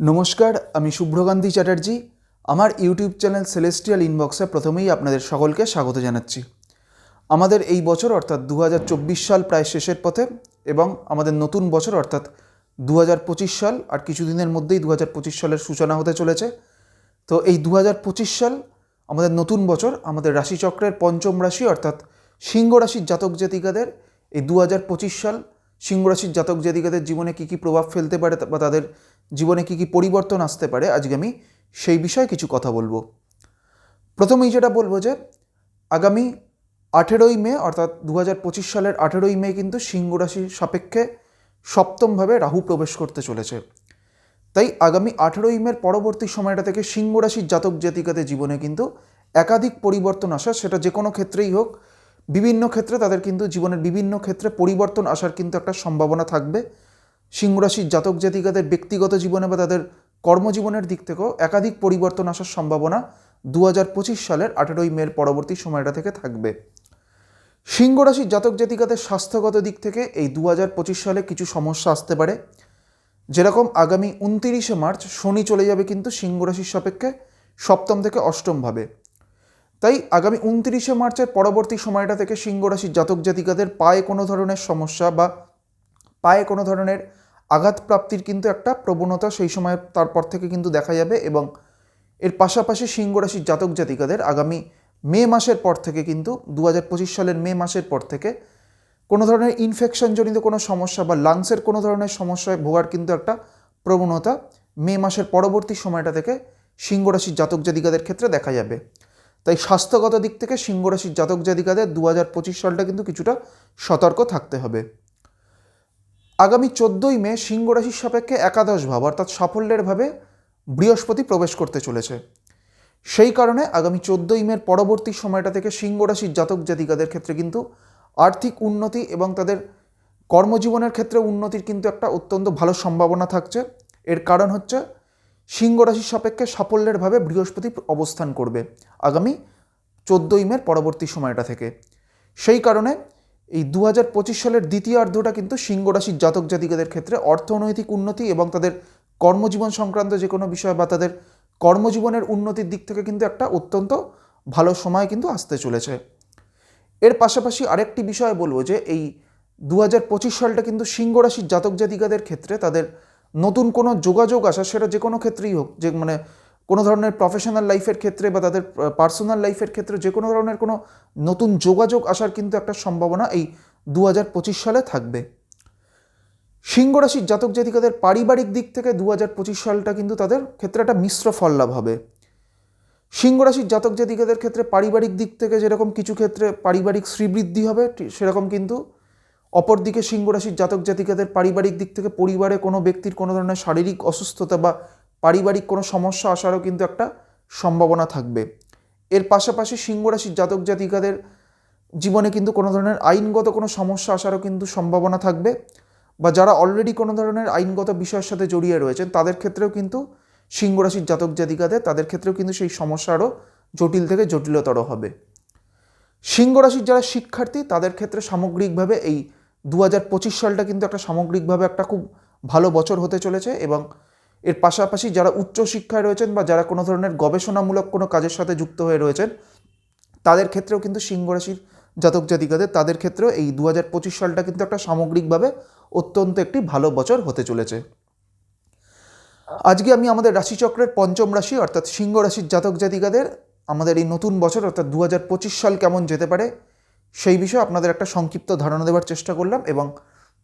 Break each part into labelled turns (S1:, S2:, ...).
S1: নমস্কার, আমি শুভ্রকান্তি চ্যাটার্জি। আমার ইউটিউব চ্যানেল সেলেস্টিয়াল ইনবক্সে প্রথমেই আপনাদের সকলকে স্বাগত জানাচ্ছি। আমাদের এই বছর, অর্থাৎ দু হাজার চব্বিশ সাল প্রায় শেষের পথে এবং আমাদের নতুন বছর, অর্থাৎ দু হাজার পঁচিশ সাল আর কিছুদিনের মধ্যেই দু হাজার পঁচিশ সালের সূচনা হতে চলেছে। তো এই দু হাজার পঁচিশ সাল আমাদের নতুন বছর, আমাদের রাশিচক্রের পঞ্চম রাশি, অর্থাৎ সিংহ রাশির জাতক জাতিকাদের এই দু হাজার পঁচিশ সাল সিংহ রাশির জাতক জাতিকাদের জীবনে কী কী প্রভাব ফেলতে পারে বা তাদের জীবনে কী কী পরিবর্তন আসতে পারে, আজকে আমি সেই বিষয়ে কিছু কথা বলব। প্রথমেই যেটা বলব যে, আগামী আঠেরোই মে, অর্থাৎ দু হাজার পঁচিশ সালের আঠেরোই মে কিন্তু সিংহ রাশির সাপেক্ষে সপ্তমভাবে রাহু প্রবেশ করতে চলেছে। তাই আগামী আঠেরোই মের পরবর্তী সময়টা থেকে সিংহ রাশির জাতক জাতিকাদের জীবনে কিন্তু একাধিক পরিবর্তন আসা সেটা যে কোনো ক্ষেত্রেই হোক, বিভিন্ন ক্ষেত্রে তাদের কিন্তু জীবনের বিভিন্ন ক্ষেত্রে পরিবর্তন আসার কিন্তু একটা সম্ভাবনা থাকবে। সিংহ রাশির জাতক জাতিকাদের ব্যক্তিগত জীবনে বা তাদের কর্মজীবনের দিক থেকেও একাধিক পরিবর্তন আসার সম্ভাবনা দু পঁচিশ সালের আঠেরোই মের পরবর্তী সময়টা থেকে থাকবে। সিংহ রাশির জাতক জাতিকাদের স্বাস্থ্যগত দিক থেকে এই দু পঁচিশ সালে কিছু সমস্যা আসতে পারে। যেরকম আগামী উনতিরিশে মার্চ শনি চলে যাবে কিন্তু সিংহ রাশির সাপেক্ষে সপ্তম থেকে অষ্টমভাবে তাই আগামী উনতিরিশে মার্চের পরবর্তী সময়টা থেকে সিংহ রাশির জাতক জাতিকাদের পায়ে কোনো ধরনের সমস্যা বা পায়ে কোনো ধরনের আঘাত প্রাপ্তির কিন্তু একটা প্রবণতা সেই সময় তারপর থেকে কিন্তু দেখা যাবে এবং এর পাশাপাশি সিংহ রাশির জাতক জাতিকাদের আগামী মে মাসের পর থেকে কিন্তু দু হাজার পঁচিশ সালের মে মাসের পর থেকে কোনো ধরনের ইনফেকশনজনিত কোনো সমস্যা বা লাংসের কোনো ধরনের সমস্যায় ভোগার কিন্তু একটা প্রবণতা মে মাসের পরবর্তী সময়টা থেকে সিংহ রাশির জাতক জাতিকাদের ক্ষেত্রে দেখা যাবে। তাই স্বাস্থ্যগত দিক থেকে সিংহ রাশির জাতক জাতিকাদের দু হাজার পঁচিশ সালটা কিন্তু কিছুটা সতর্ক থাকতে হবে। আগামী চোদ্দোই মে সিংহ রাশির সাপেক্ষে একাদশ ভাব, অর্থাৎ সাফল্যের ভাবে বৃহস্পতি প্রবেশ করতে চলেছে। সেই কারণে আগামী চোদ্দোই মের পরবর্তী সময়টা থেকে সিংহ রাশির জাতক জাতিকাদের ক্ষেত্রে কিন্তু আর্থিক উন্নতি এবং তাদের কর্মজীবনের ক্ষেত্রে উন্নতির কিন্তু একটা অত্যন্ত ভালো সম্ভাবনা থাকছে। এর কারণ হচ্ছে সিংহ রাশির সাপেক্ষে সাফল্যের ভাবে বৃহস্পতি অবস্থান করবে আগামী চোদ্দোই মের পরবর্তী সময়টা থেকে। সেই কারণে এই দু হাজার পঁচিশ সালের দ্বিতীয়ার্ধটা কিন্তু সিংহ রাশির জাতক জাতিকাদের ক্ষেত্রে অর্থনৈতিক উন্নতি এবং তাদের কর্মজীবন সংক্রান্ত যে কোনো বিষয় বা তাদের কর্মজীবনের উন্নতির দিক থেকে কিন্তু একটা অত্যন্ত ভালো সময় কিন্তু আসতে চলেছে। এর পাশাপাশি আরেকটি বিষয় বলব যে এই দু পঁচিশ সালটা কিন্তু সিংহ রাশির জাতক জাতিকাদের ক্ষেত্রে তাদের নতুন কোনো যোগাযোগ আসা সেটা যে কোনো ক্ষেত্রেই হোক, যে মানে কোনো ধরনের প্রফেশনাল লাইফের ক্ষেত্রে বা তাদের পার্সোনাল লাইফের ক্ষেত্রে যে কোনো ধরনের কোনো নতুন যোগাযোগ আসার কিন্তু একটা সম্ভাবনা এই দু হাজার পঁচিশ সালে থাকবে। সিংহ রাশির জাতক জাতিকাদের পারিবারিক দিক থেকে দু হাজার পঁচিশ সালটা কিন্তু তাদের ক্ষেত্রে একটা মিশ্র ফল লাভ হবে। সিংহ রাশির জাতক জাতিকাদের ক্ষেত্রে পারিবারিক দিক থেকে যেরকম কিছু ক্ষেত্রে পারিবারিক শ্রীবৃদ্ধি হবে সেরকম কিন্তু অপরদিকে সিংহ রাশির জাতক জাতিকাদের পারিবারিক দিক থেকে পরিবারে কোনো ব্যক্তির কোনো ধরনের শারীরিক অসুস্থতা বা পারিবারিক কোনো সমস্যা আসারও কিন্তু একটা সম্ভাবনা থাকবে। এর পাশাপাশি সিংহ রাশির জাতক জাতিকাদের জীবনে কিন্তু কোনো ধরনের আইনগত কোনো সমস্যা আসারও কিন্তু সম্ভাবনা থাকবে বা যারা অলরেডি কোনো ধরনের আইনগত বিষয়ের সাথে জড়িয়ে রয়েছেন, তাদের ক্ষেত্রেও কিন্তু সিংহ রাশির জাতক জাতিকাদের, তাদের ক্ষেত্রেও কিন্তু সেই সমস্যা আরও জটিল থেকে জটিলতর হবে। সিংহ রাশির যারা শিক্ষার্থী, তাদের ক্ষেত্রে সামগ্রিকভাবে এই দু হাজার পঁচিশ সালটা কিন্তু একটা সামগ্রিকভাবে একটা খুব ভালো বছর হতে চলেছে এবং এর পাশাপাশি যারা উচ্চশিক্ষায় রয়েছেন বা যারা কোনো ধরনের গবেষণামূলক কোনো কাজের সাথে যুক্ত হয়ে রয়েছেন, তাদের ক্ষেত্রেও কিন্তু সিংহ রাশির জাতক জাতিকাদের, তাদের ক্ষেত্রেও এই দু পঁচিশ সালটা কিন্তু একটা সামগ্রিকভাবে অত্যন্ত একটি ভালো বছর হতে চলেছে। আজকে আমি আমাদের রাশিচক্রের পঞ্চম রাশি, অর্থাৎ সিংহ রাশির জাতক জাতিকাদের, আমাদের এই নতুন বছর, অর্থাৎ দু হাজার পঁচিশ সাল কেমন যেতে পারে, সেই বিষয়ে আপনাদের একটা সংক্ষিপ্ত ধারণা দেওয়ার চেষ্টা করলাম এবং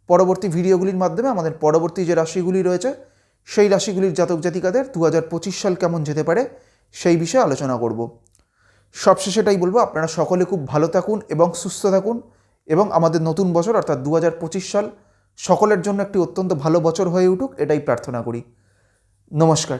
S1: পরবর্তী ভিডিওগুলির মাধ্যমে আমাদের পরবর্তী যে রাশিগুলি রয়েছে সেই রাশিগুলির জাতক জাতিকাদের দু হাজার পঁচিশ সাল কেমন যেতে পারে সেই বিষয়ে আলোচনা করব। সবশেষে এটাই বলব, আপনারা সকলে খুব ভালো থাকুন এবং সুস্থ থাকুন এবং আমাদের নতুন বছর অর্থাৎ দু হাজার পঁচিশ সাল সকলের জন্য একটি অত্যন্ত ভালো বছর হয়ে উঠুক, এটাই প্রার্থনা করি। নমস্কার।